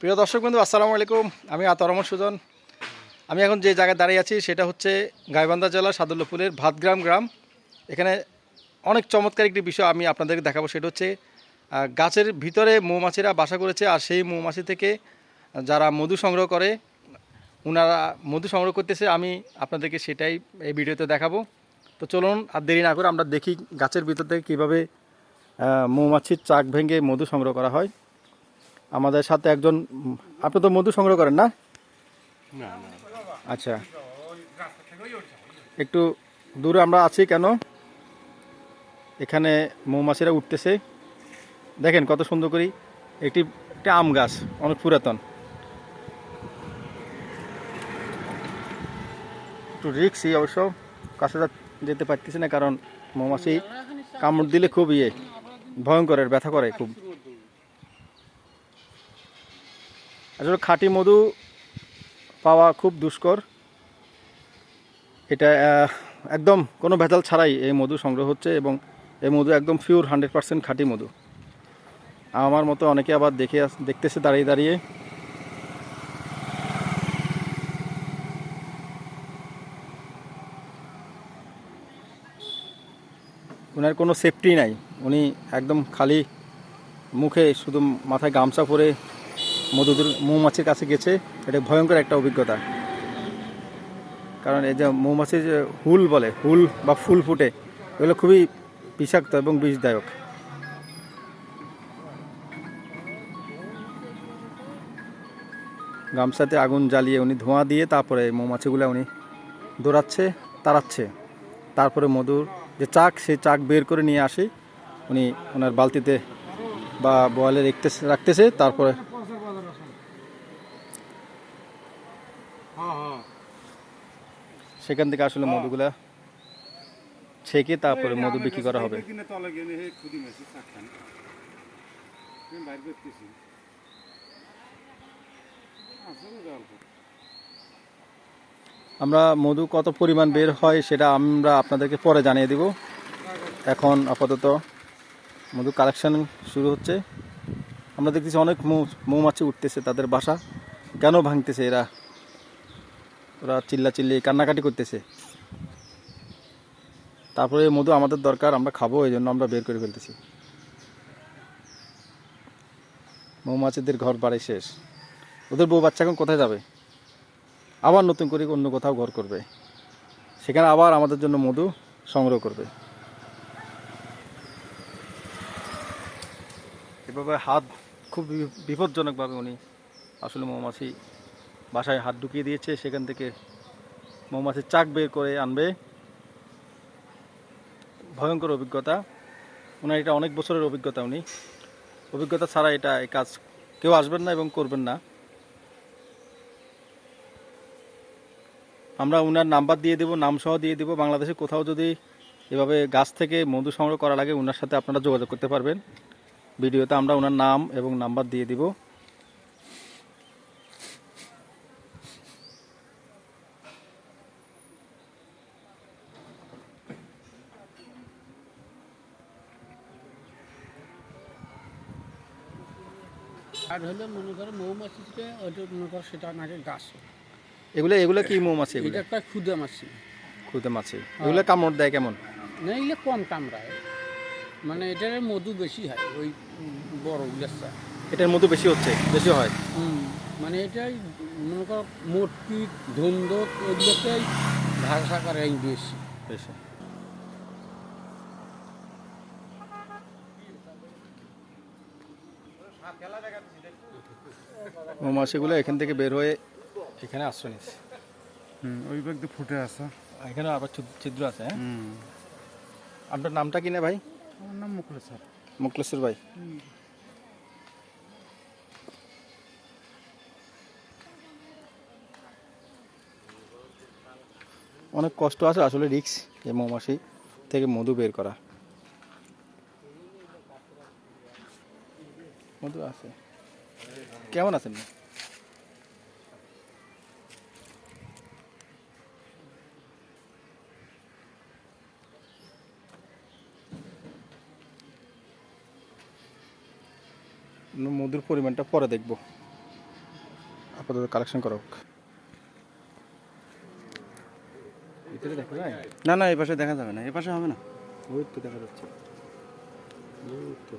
প্রিয় দর্শক বন্ধু, আসসালামু আলাইকুম। আমি আতর রহমান সুজন। আমি এখন যে জায়গায় দাঁড়িয়ে আছি, সেটা হচ্ছে গাইবান্ধা জেলার সাদুল্লাপুরের ভাতগ্রাম গ্রাম। এখানে অনেক চমৎকার একটি বিষয় আমি আপনাদেরকে দেখাবো, সেটা হচ্ছে গাছের ভিতরে মৌমাছিরা বাসা করেছে, আর সেই মৌমাছি থেকে যারা মধু সংগ্রহ করে ওনারা মধু সংগ্রহ করতেছে, আমি আপনাদেরকে সেটাই এই ভিডিওতে দেখাবো। তো চলুন, আর দেরি না করে আমরা দেখি গাছের ভিতর থেকে কীভাবে মৌমাছির চাক ভেঙে মধু সংগ্রহ করা হয়। আমাদের সাথে একজন আপনি তো মধু সংগ্রহ করেন না? আচ্ছা। একটু দূরে আমরা আছি কেন? এখানে মৌমাছিরা উঠতেছে। দেখেন কত সুন্দর করি একটি একটি আম গাছ অনেক পুরাতন। একটু রিক্সই অবশ্য কাছে যেতে পারতেছি না কারণ মৌমাছি কামড় দিলে খুব ইয়ে ভয়ঙ্করের ব্যথা করে খুব। আসলে খাঁটি মধু পাওয়া খুব দুষ্কর। এটা একদম কোনো ভেজাল ছাড়াই এই মধু সংগ্রহ হচ্ছে এবং এই মধু একদম পিওর হান্ড্রেড পার্সেন্ট খাঁটি মধু। আমার মতো অনেকে আবার দেখে দেখতেছে দাঁড়িয়ে দাঁড়িয়ে। ওনার কোনো সেফটি নাই। উনি একদম খালি মুখে শুধু মাথায় গামছা পরে মধুদের মৌমাছির কাছে গেছে, এটা ভয়ঙ্কর একটা অভিজ্ঞতা। কারণ এই যে মৌমাছির যে হুল বলে, হুল বা ফুল ফুটে, এগুলো খুবই বিষাক্ত এবং বিষদায়ক। গামছাতে আগুন জ্বালিয়ে উনি ধোঁয়া দিয়ে তারপরে মৌমাছিগুলো উনি দৌড়াচ্ছে, তাড়াচ্ছে। তারপরে মধুর যে চাক, সেই চাক বের করে নিয়ে আসে। উনি ওনার বালতিতে বা বয়ালে রাখতেছে রাখতেছে, তারপরে সেখান থেকে আসলে মধুগুলা ছেঁকে তারপরে মধু বিক্রি করা হবে। কিনে তলে গেলে হে খুদি মাছি চাকখান আমি বাইর করতেছি। আসলে গল্প আমরা মধু কত পরিমাণ বের হয় সেটা আমরা আপনাদেরকে পরে জানিয়ে দিব। এখন আপাতত মধু কালেকশন শুরু হচ্ছে। আমরা দেখতেছি অনেক মৌ- মৌমাছি উঠতেছে তাদের বাসা। কেন ভাঙতেছে এরা? ওরা চিল্লা চিল্লি কান্নাকাটি করতেছে। তারপরে মধু আমাদের দরকার, আমরা খাব, এই জন্য আমরা বের করে ফেলতেছি। মৌমাছিদের ঘর বাড়ি শেষ। ওদের বউ বাচ্চা এখন কোথায় যাবে? আবার নতুন করে অন্য কোথাও ঘর করবে। সেখানে আবার আমাদের জন্য মধু সংগ্রহ করবে। এভাবে হাত খুব বিপজ্জনকভাবে উনি আসলে মৌমাছি বাসায় হাত ঢুকিয়ে দিয়েছে, সেখান থেকে মৌমাছির চাক বের করে আনবে। ভয়ঙ্কর অভিজ্ঞতা। ওনার এটা অনেক বছরের অভিজ্ঞতা উনি। অভিজ্ঞতা ছাড়া এটা এই কাজ কেউ আসবেন না এবং করবেন না। আমরা ওনার নাম্বার দিয়ে দেবো, নামসহ দিয়ে দেবো। বাংলাদেশে কোথাও যদি এভাবে গাছ থেকে মধু সংগ্রহ করা লাগে ওনার সাথে আপনারা যোগাযোগ করতে পারবেন। ভিডিওতে আমরা ওনার নাম এবং নাম্বার দিয়ে দিব। আর হলে মনে করো মৌমাছিটা ওটা মনে করো সেটা নাকি গাছ। এগুলো এগুলো কি মৌমাছি এগুলো? এটা একটা ক্ষুদে মাছি। খুদে মাছি। এগুলো কামড় দেয় কেমন? না এগুলো কম কামড়ায়। মানে এটার মধু বেশি হয় ওই বড় গ্লাসটা এটার মধু বেশি হচ্ছে বেশি হয়? মানে এটাই মনে করো মোটকি ধুন্দ এগুলোতেই ভাষা করে বেশি বেশি। মৌমাছিগুলো এখান থেকে বের হয়ে এখানে আশ্রয় নিচ্ছে। হুম ওই ব্যাগ ফুটে আসা। এখানে আবার ছিদ্র আছে হ্যাঁ? আপনার নামটা কি না ভাই? আমার নাম মুখলে স্যার। মুকলেশ্বর ভাই। অনেক কষ্ট আছে আসলে রিক্স এই মৌমাছি থেকে মধু বের করা। আছে। কেমন আছেন? মধুর পরিমাণটা পরে দেখব। আপাতত কালেকশন করা হোক। না না এই পাশে দেখা যাবে না। এই পাশে হবে না। ওই তো দেখা যাচ্ছে। ওই তো।